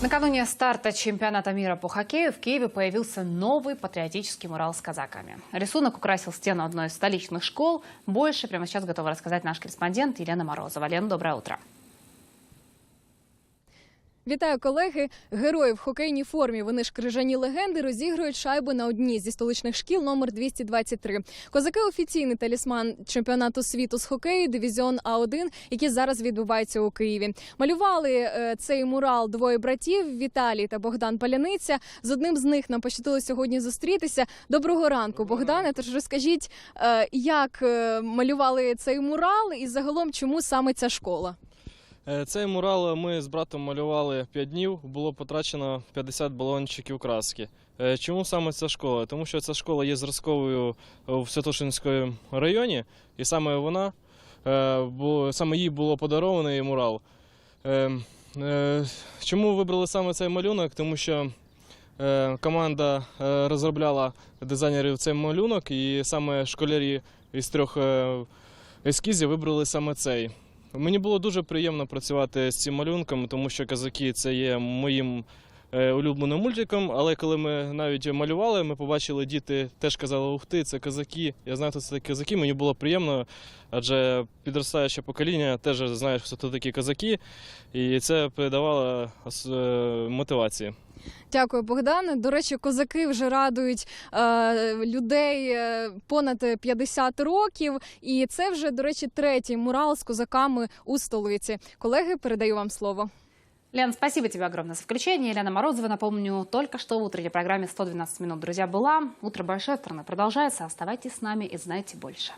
Накануне старта чемпионата мира по хоккею в Киеве появился новый патриотический мурал с казаками. Рисунок украсил стену одной из столичных школ. Больше прямо сейчас готова рассказать наш корреспондент Елена Морозова. Лена, доброе утро. Вітаю, колеги! Герої в хокейній формі. Вони ж крижані легенди розігрують шайби на одній зі столичних шкіл номер 223. Козаки офіційний талісман чемпіонату світу з хокею дивізіон А1, який зараз відбувається у Києві. Малювали е, цей мурал двоє братів Віталій та Богдан Паляниця. З одним з них нам пощастило сьогодні зустрітися. Доброго ранку, Богдане. Тож розкажіть, е, як е, малювали цей мурал, і загалом чому саме ця школа? Е, Цей мурал ми з братом малювали 5 днів. Було потрачено 50 балончиків краски. Е, Чому саме ця школа? Тому що ця школа є зразковою в Святошинському районі, і саме вона, е, бо саме їй було подарований мурал. Чому вибрали саме цей малюнок? Тому що команда розробляла дизайнерів цей малюнок, і саме школярі із трьох ескізів вибрали саме цей. Мені було дуже приємно працювати з цим малюнком, тому що казаки це є моїм е, улюбленим мультиком. Але коли ми навіть малювали, ми побачили, діти теж казали, ух ти, це казаки. Я знаю, хто це казаки. Мені було приємно, адже підростаюче покоління теж знає, хто такі казаки, і це придавало е, мотивації. Дякую, Богдане. До речі, козаки вже радують е, людей е, понад 50 років, і це вже, до речі, третій мурал з козаками у столиці. Колеги, передаю вам слово. Лен, спасибо тебе огромное за включение. Елена Морозова, напомню, только что в утренней программе «112 минут». Друзья, была. Утро большой страны продолжается. Оставайтесь с нами и знайте больше.